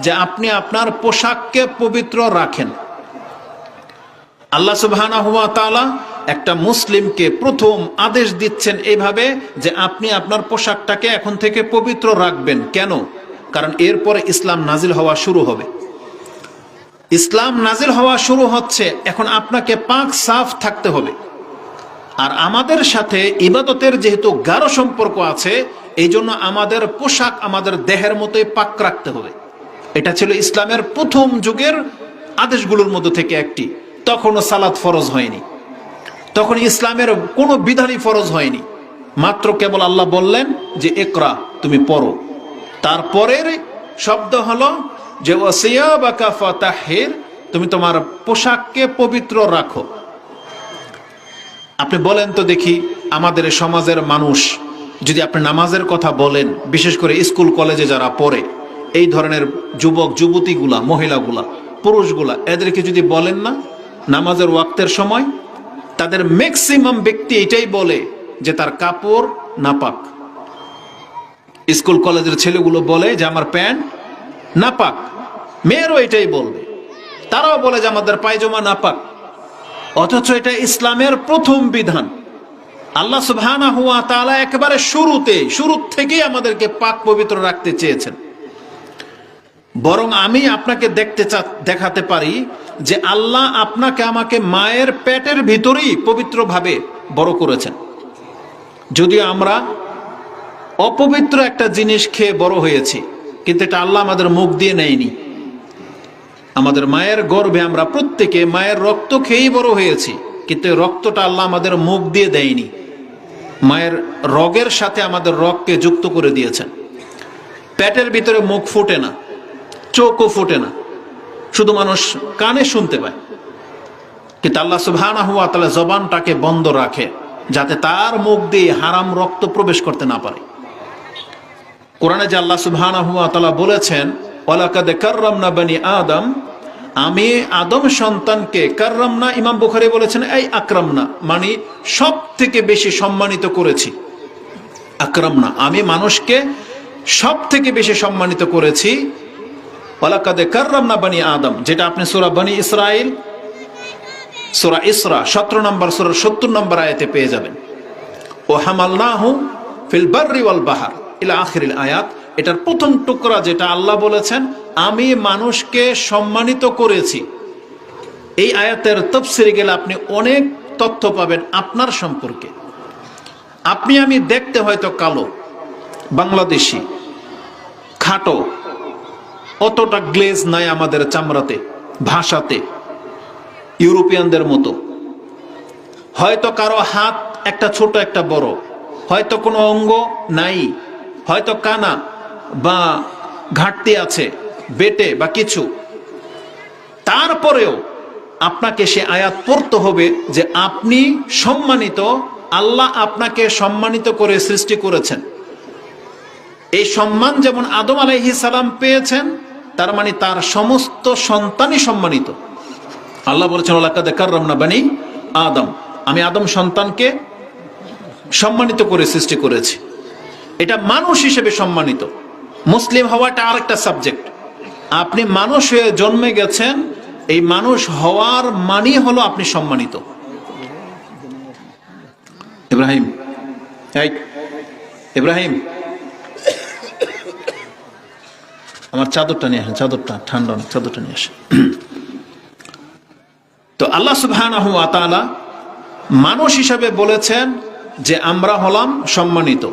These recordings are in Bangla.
যে আপনি আপনার পোশাককে পবিত্র রাখেন। আল্লাহ তাআলা একটা মুসলিমকে প্রথম আদেশ দিচ্ছেন এইভাবে যে আপনি আপনার পোশাকটাকে এখন থেকে পবিত্র রাখবেন। কেন? কারণ এরপরে ইসলাম নাজিল হওয়া শুরু হবে। ইসলাম নাজিল হওয়া শুরু হচ্ছে, এখন আপনাকে পাক সাফ থাকতে হবে। আর আমাদের সাথে ইবাদতের যেহেতু গাঢ় সম্পর্ক আছে এই জন্য আমাদের পোশাক আমাদের দেহের মতোই পাক রাখতে হবে। এটা ছিল ইসলামের প্রথম যুগের আদেশগুলোর মধ্যে থেকে একটি। তখনও সালাদ ফরজ হয়নি। তখন ইসলামের কোনো বিধানই ফরজ হয়নি। মাত্র কেবল আল্লাহ বললেন যে একরা তুমি পড়ো। তারপরের শব্দ হলো যে তাহের তুমি তোমার পোশাককে পবিত্র রাখো। আপনি বলেন তো দেখি, আমাদের সমাজের মানুষ যদি আপনি নামাজের কথা বলেন, বিশেষ করে স্কুল, কলেজে যারা পড়ে এই ধরনের যুবক, যুবতীগুলা, মহিলাগুলা, পুরুষগুলা, এদেরকে যদি বলেন না, নামাজের ওয়াক্তের সময়, তাদের ম্যাক্সিমাম ব্যক্তি এটাই বলে যে তার কাপড় নাপাক। স্কুল কলেজের ছেলেগুলো বলে যে আমার প্যান্ট নাপাক। মেয়েরও এটাই বলবে। তারাও বলে যে আমাদের পায়জামা নাপাক। অথচ এটা ইসলামের প্রথম বিধান। আল্লাহ সুবহানা হুয়া তাআলা একেবারে শুরুতে শুরু থেকেই আমাদেরকে পাক পবিত্র রাখতে চেয়েছেন। বরং আমি আপনাকে দেখতে দেখাতে পারি যে আল্লাহ আপনাকে আমাকে মায়ের পেটের ভিতরেই পবিত্রভাবে বড় করেছেন। যদিও আমরা অপবিত্র একটা জিনিস খেয়ে বড় হয়েছি, কিন্তু এটা আল্লাহ আমাদের মুখ দিয়ে নেয়নি। আমাদের মায়ের গর্ভে আমরা প্রত্যেকে মায়ের রক্ত খেয়েই বড় হয়েছি, কিন্তু রক্তটা আল্লাহ আমাদের মুখ দিয়ে দেয়নি। মায়ের রগের সাথে আমাদের রগকে যুক্ত করে দিয়েছেন। পেটের ভিতরে মুখ ফুটে না। চোখও ফুটে না। শুধু মানুষ কানে শুনতে পায়। কিন্তু আল্লাহ সুবহানাহু হুয়া জবানটাকে বন্ধ রাখে, যাতে তার মুখ দিয়ে হারাম রক্ত প্রবেশ করতে না পারে। কোরআনে যে আল্লাহ সুবহানাহু হুয়া তাআলা বলেছেন, ওয়ালাকাদ কাররামনা বনি আদম আমি আদম সন্তানকে কাররামনা ইমাম বুখারী বলেছেন, এই আকরামনা মানে সব থেকে বেশি সম্মানিত করেছি। আকরামনা, আমি মানুষকে সব থেকে বেশি সম্মানিত করেছি ওয়ালাকাদ কাররামনা বনি আদম, যেটা আপনি সূরা বনি ইসরাইল, সূরা ইসরা 17 নম্বর সূরার 70 নম্বর আয়াতে পেয়ে যাবেন। ও হামালনাহু ফিল বাররি ওয়াল বাহার, ইলা আখিরিল আয়াত, এটার প্রথম টুকরা যেটা আল্লাহ বলেছেন, আমি মানুষকে সম্মানিত করেছি। এই আয়াতের তফসিরে গেলে আপনি অনেক তথ্য পাবেন আপনার সম্পর্কে। আপনি আমি দেখতে হয়তো কালো, বাংলাদেশি, খাটো অতটা গ্লেজ নাই আমাদের চামড়াতে, ভাষাতে, ইউরোপিয়ানদের মতো। হয়তো কারও হাত একটা ছোট, একটা বড়। হয়তো কোনো অঙ্গ নাই। হয়তো কানা বা ঘাটতি আছে, বেটে বা কিছু। তারপরেও আপনাকে সে আয়াত পড়তে হবে যে আপনি সম্মানিত, আল্লাহ আপনাকে সম্মানিত করে সৃষ্টি করেছেন। এই সম্মান যেমন আদম আলাইহি সালাম পেয়েছেন তার মানে তার সমস্ত সন্তানই সম্মানিত। আল্লাহ বলেছেন কার্রামনা বানি আদম। আমি আদম সন্তানকে সম্মানিত করে সৃষ্টি করেছি। এটা মানুষ হিসেবে সম্মানিত। মুসলিম হওয়াটা আরেকটা সাবজেক্ট। আপনি মানুষ হয়ে জন্মে গেছেন, এই মানুষ হওয়ার মানি হলো আপনি সম্মানিত। ইব্রাহিম ইব্রাহিম আমার চাদরটা নিয়ে আসেন চাদরটা ঠান্ডা অনেক, চাদরটা নিয়ে আসেন। তো আল্লাহ তাআলা মানুষ হিসাবে বলেছেন যে আমরা হলাম সম্মানিত।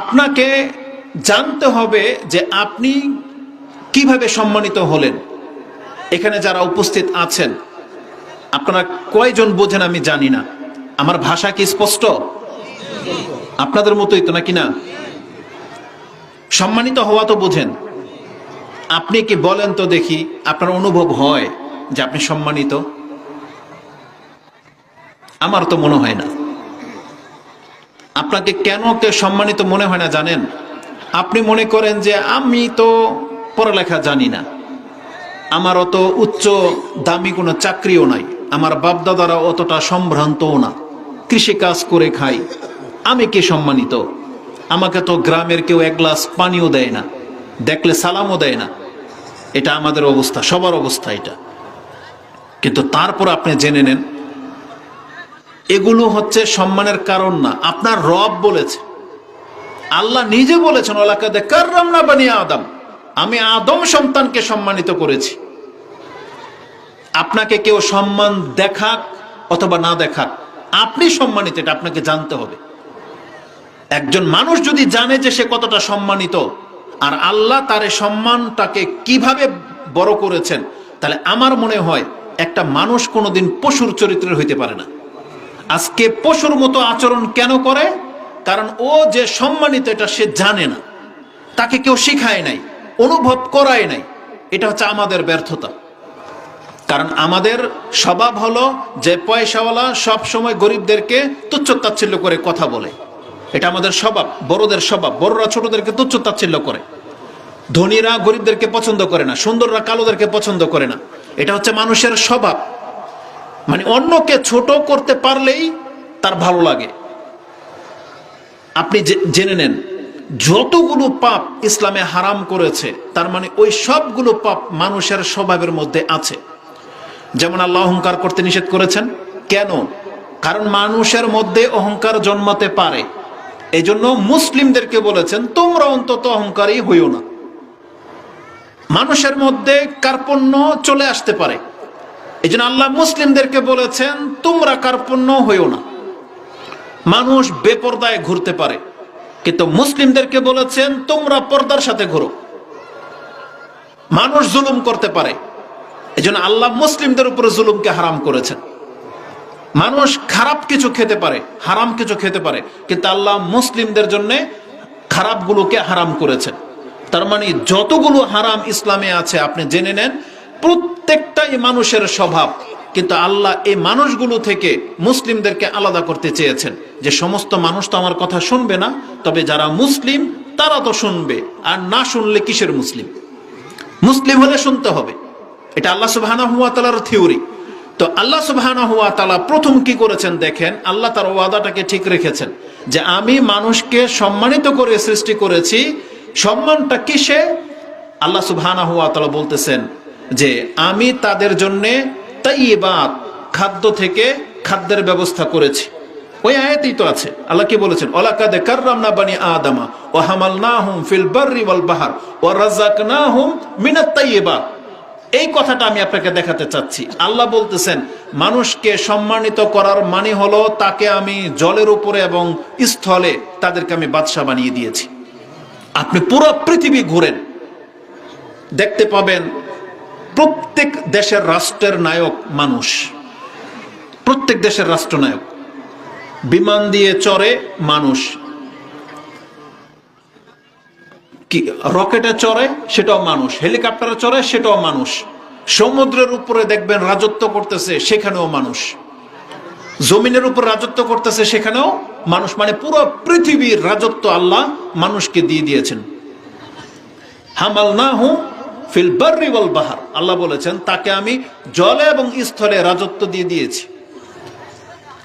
আপনাকে জানতে হবে যে আপনি কীভাবে সম্মানিত হলেন। এখানে যারা উপস্থিত আছেন আপনারা কয়জন বোঝেন আমি জানি না। আমার ভাষা কি স্পষ্ট? আপনাদের মতোই তো নাকি না? সম্মানিত হওয়া তো বোঝেন। আপনি কি বলেন তো দেখি আপনার অনুভব হয় যে আপনি সম্মানিত? আমার তো মনে হয় না। আপনাকে কেন কে সম্মানিত মনে হয় না জানেন? আপনি মনে করেন যে আমি তো পড়ালেখা জানি না। আমার অত উচ্চ দামি কোনো চাকরিও নাই। আমার বাপদাদারা অতটা সম্ভ্রান্তও না। কৃষি কাজ করে খাই। আমি কি সম্মানিত? আমাকে তো গ্রামের কেউ এক গ্লাস পানিও দেয় না। দেখলে সালামও দেয় না। এটা আমাদের অবস্থা, সবার অবস্থা এটা। কিন্তু তারপর আপনি জেনে নেন, এগুলো হচ্ছে সম্মানের কারণ না। আপনার রব বলেছে। আল্লাহ নিজে বলেছেন ওলাকাদে কার্রাম না আদম। আমি আদম সন্তানকে সম্মানিত করেছি। আপনাকে কেউ সম্মান দেখাক অথবা না দেখাক, আপনি সম্মানিত, এটা আপনাকে জানতে হবে। একজন মানুষ যদি জানে যে সে কতটা সম্মানিত, আর আল্লাহ তার সম্মানটাকে কীভাবে বড় করেছেন, তাহলে আমার মনে হয় একটা মানুষ কোনোদিন পশুর চরিত্রের হইতে পারে না। আজকে পশুর মতো আচরণ কেন করে? কারণ ও যে সম্মানিত, এটা সে জানে না। তাকে কেউ শিখায় নাই, অনুভব করায় নাই। এটা হচ্ছে আমাদের ব্যর্থতা। কারণ আমাদের স্বভাব হলো যে পয়সাওয়ালা সব সময় গরিবদেরকে তুচ্ছ তাচ্ছিল্য করে কথা বলে। এটা আমাদের স্বভাব, বড়দের স্বভাব। বড়রা ছোটদেরকে তুচ্ছ তাচ্ছিল্য করে। ধনীরা গরিবদেরকে পছন্দ করে না, সুন্দররা কালোদেরকে পছন্দ করে না। এটা হচ্ছে মানুষের স্বভাব। মানে অন্যকে ছোট করতে পারলেই তার ভালো লাগে। আপনি জেনে নেন, যতগুলো পাপ ইসলামে হারাম করেছে, তার মানে ওই সবগুলো পাপ মানুষের স্বভাবের মধ্যে আছে। যেমন আল্লাহ অহংকার করতে নিষেধ করেছেন। কেন? কারণ মানুষের মধ্যে অহংকার জন্মাতে পারে। এই জন্য মুসলিমদেরকে বলেছেন, তোমরা অন্তত অহংকারী হইও না। মানুষের মধ্যে কার্পণ্য চলে আসতে পারে। এই জন্য আল্লাহ মুসলিমদেরকে বলেছেন, তোমরা কার্পণ্য হইও না। মানুষ বেপর্দায় ঘুরতে পারে। কিন্তু মুসলিমদেরকে বলেছেন, তোমরা পর্দার সাথে ঘুরো। মানুষ জুলুম করতে পারে। এই জন্য আল্লাহ মুসলিমদের উপরে জুলুমকে হারাম করেছেন। মানুষ খারাপ কিছু খেতে পারে, হারাম কিছু খেতে পারে, কিন্তু আল্লাহ মুসলিমদের জন্য খারাপগুলোকে হারাম করেছেন। তার মানে যতগুলো হারাম ইসলামে আছে, আপনি জেনে নেন, প্রত্যেকটাই মানুষের স্বভাব, কিন্তু আল্লাহ এই মানুষগুলো থেকে মুসলিমদেরকে আলাদা করতে চেয়েছেন। যে সমস্ত মানুষ তো আমার কথা শুনবে না, তবে যারা মুসলিম, তারা তো শুনবে, আর না শুনলে কিসের মুসলিম? মুসলিম হলে শুনতে হবে। এটা আল্লাহ তাআলার থিওরি। তো আল্লাহ সুবহানাহু ওয়া তাআলা প্রথম কি করেছেন দেখেন, আল্লাহ তার ওয়াদাটাকে ঠিক রেখেছেন যে আমি মানুষকে সম্মানিত করে সৃষ্টি করেছি, সম্মানটা কিসে? আল্লাহ সুবহানাহু ওয়া তাআলা বলতেছেন যে আমি তাদের জন্য তাইয়্যিবাত, খাদ্য থেকে খাদ্যের ব্যবস্থা করেছি। ওই আয়াতেই তো আছে, আল্লাহ কি বলেছেন? ওলাকাদে কাররামনা বানি আদামা ও হামালনাহুম ফিল বাররি ওয়াল বাহার ও রাযাকনাহুম মিনাত তাইয়্যিবাত। এই কথাটা আমি আপনাকে দেখাতে চাচ্ছি। আল্লাহ বলতেছেন, মানুষকে সম্মানিত করার মানে হলো তাকে আমি জলের উপরে এবং স্থলে তাদেরকে আমি বাদশা বানিয়ে দিয়েছি। আপনি পুরো পৃথিবী ঘুরেন। দেখতে পাবেন, প্রত্যেক দেশের রাষ্ট্রের নায়ক মানুষ। প্রত্যেক দেশের রাষ্ট্রনায়ক। বিমান দিয়ে চড়ে মানুষ। কি, রকেটে চড়ে, সেটাও মানুষ। হেলিকপ্টারে চড়ে, সেটাও মানুষ। সমুদ্রের উপরে দেখবেন রাজত্ব করতেছে, সেখানেও মানুষ। জমিনের উপর রাজত্ব করতেছে, সেখানেও মানুষ। মানে পুরো পৃথিবীর রাজত্ব আল্লাহ মানুষকে দিয়ে দিয়েছেন। হামাল না হুম ফিল বার্রি ওয়াল বাহার। আল্লাহ বলেছেন, তাকে আমি জলে এবং স্থলে রাজত্ব দিয়ে দিয়েছি।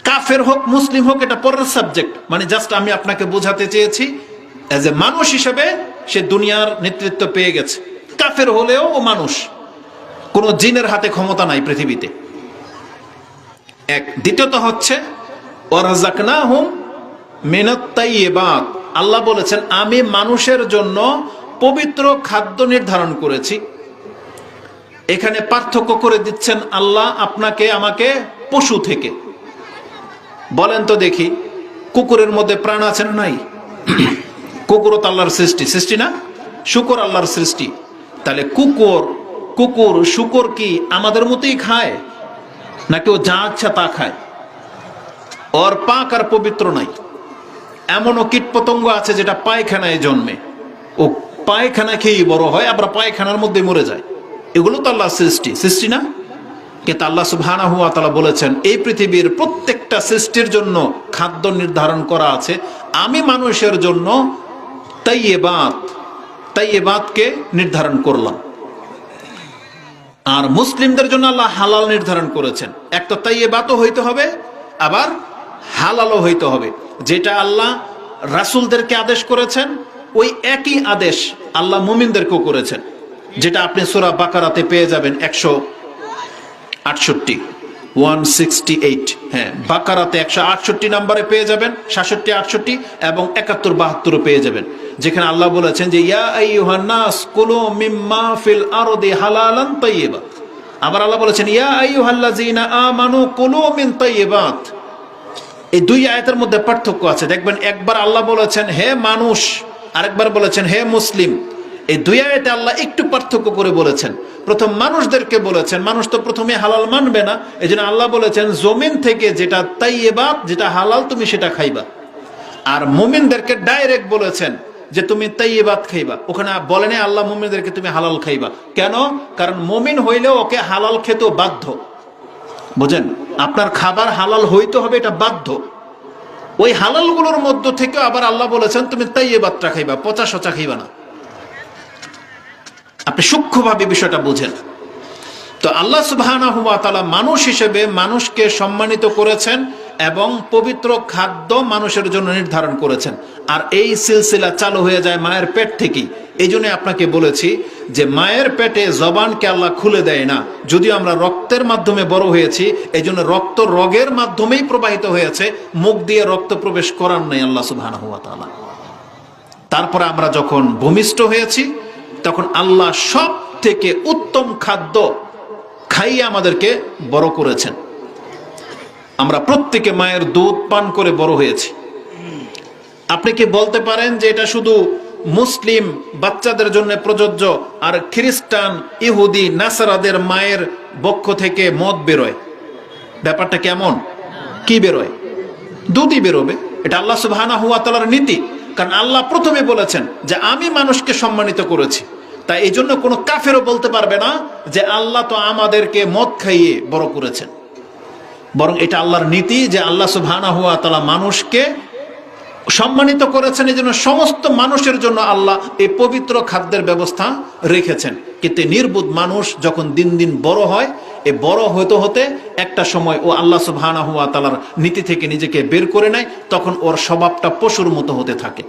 কাফের হোক, মুসলিম হোক, এটা পরের সাবজেক্ট। মানে জাস্ট আমি আপনাকে বোঝাতে চেয়েছি এজ এ মানুষ হিসেবে সে দুনিয়ার নেতৃত্ব পেয়ে গেছে। কাফের হলেও ও মানুষ। কোনো জিনের হাতে ক্ষমতা নাই পৃথিবীতে। এক। দ্বিতীয়ত হচ্ছে আল্লাহ বলেছেন, আমি মানুষের জন্য পবিত্র খাদ্য নির্ধারণ করেছি। এখানে পার্থক্য করে দিচ্ছেন আল্লাহ আপনাকে আমাকে পশু থেকে। বলেন তো দেখি, কুকুরের মধ্যে প্রাণ আছে নাই? কুকুরও তো আল্লাহর সৃষ্টি। সৃষ্টি না? শুকর আল্লাহর সৃষ্টি। তাহলে কুকুর কুকুর, শুকর কি আমাদের মতোই খায়? নাকি ও যা আচ্ছা তা খায়? ওর পাক আর পবিত্র নাই। এমনও কীট পতঙ্গ আছে যেটা পায়খানায় জন্মে। ও পায়খানা খেয়েই বড় হয়, আবার পায়খানার মধ্যে মরে যায়। এগুলো তো আল্লাহর সৃষ্টি। সৃষ্টি না? কিন্তু আল্লাহ সুবহানাহু ওয়া তাআলা বলেছেন, এই পৃথিবীর প্রত্যেকটা সৃষ্টির জন্য খাদ্য নির্ধারণ করা আছে। আমি মানুষের জন্য তাইয়েবাত তাইয়েবাতকে নির্ধারণ করলাম। আর মুসলিমদের জন্য আল্লাহ হালাল নির্ধারণ করেছেন। এক তো তাইয়েবাতও হইতে হবে, আবার হালালও হইতে হবে। যেটা আল্লাহ রাসূলদেরকে আদেশ করেছেন, ওই একই আদেশ আল্লাহ মুমিনদেরকেও করেছেন। যেটা আপনি সোরা বাকারাতে পেয়ে যাবেন একশো আটষট্টি। ওয়ান সিক্সটি এইট হ্যাঁ একশো আটষট্টি নাম্বারে পেয়ে যাবেন, সাতষট্টি আটষট্টি এবং একাত্তর পেয়ে যাবেন। যেখানে আল্লাহ বলেছেন যে আরদি আবার আল্লাহ বলেছেন, ইয়া আমানু মিন এই দুই আয়াতের মধ্যে পার্থক্য আছে। দেখবেন একবার আল্লাহ বলেছেন, হে মানুষ, আরেকবার বলেছেন, হে মুসলিম এই দুই আয়াতে আল্লাহ একটু পার্থক্য করে বলেছেন। প্রথম মানুষদেরকে বলেছেন, মানুষ তো প্রথমে হালাল মানবে না এই জন্য আল্লাহ বলেছেন, জমিন থেকে যেটা তাই তাইয়েবাত যেটা হালাল, তুমি সেটা খাইবা। আর মুমিনদেরকে ডাইরেক্ট বলেছেন যে, তুমি তাই তাইয়েবাত খাইবা। ওখানে বলে বলেনি আল্লাহ মুমিনদেরকে তুমি হালাল খাইবা। কেন? কারণ মুমিন হইলেও ওকে হালাল খেতেও বাধ্য। বুঝেন? আপনার খাবার হালাল হইতে হবে, এটা বাধ্য। ওই হালালগুলোর মধ্য থেকে আবার আল্লাহ বলেছেন, তুমি তাইয়ে বাত্রা খাইবা পচা সচা খাইবা না। আপনি সূক্ষ্মভাবে বিষয়টা বুঝেন। তো আল্লাহ তাআলা মানুষ হিসেবে মানুষকে সম্মানিত করেছেন এবং পবিত্র খাদ্য মানুষের জন্য নির্ধারণ করেছেন। আর এই সিলসিলা চালু হয়ে যায় মায়ের পেট থেকেই। এই জন্য আপনাকে বলেছি যে মায়ের পেটে জবানকে আল্লাহ খুলে দেয় না। যদিও আমরা রক্তের মাধ্যমে বড় হয়েছি এই জন্য রক্ত রগের মাধ্যমেই প্রবাহিত হয়েছে। মুখ দিয়ে রক্ত প্রবেশ করার নেই আল্লাহ সুবহানাহু ওয়া তাআলা। তারপরে আমরা যখন ভূমিষ্ঠ হয়েছি তখন আল্লাহ সব থেকে উত্তম খাদ্য খাইয়ে আমাদেরকে বড় করেছেন। আমরা প্রত্যেকে মায়ের দুধ পান করে বড় হয়েছি। আপনি কি বলতে পারেন যে এটা শুধু মুসলিম বাচ্চাদের জন্য প্রযোজ্য, আর খ্রিস্টান, ইহুদি, নাসারাদের মায়ের বক্ষ থেকে মদ বেরোয়? ব্যাপারটা কেমন? কি বেরোয়? দুধই বেরোবে। এটা আল্লাহ তাআলার নীতি। কারণ আল্লাহ প্রথমে বলেছেন যে আমি মানুষকে সম্মানিত করেছি। তাই এই জন্য কোনো কাফেরও বলতে পারবে না যে আল্লাহ তো আমাদেরকে মদ খাইয়ে বড় করেছেন। বরং এটা আল্লাহর নীতি যে আল্লাহ সুবহানাহু হুয়া তাআলা মানুষকে সম্মানিত করেছেন, এই জন্য সমস্ত মানুষের জন্য আল্লাহ এই পবিত্র খাদ্যের ব্যবস্থা রেখেছেন। কিন্তু নির্বুধ মানুষ যখন দিন দিন বড় হয়, এ বড় হতে হতে একটা সময় ও আল্লাহ সুবহানাহু হুয়া তালার নীতি থেকে নিজেকে বের করে নেয়, তখন ওর স্বভাবটা পশুর মতো হতে থাকে।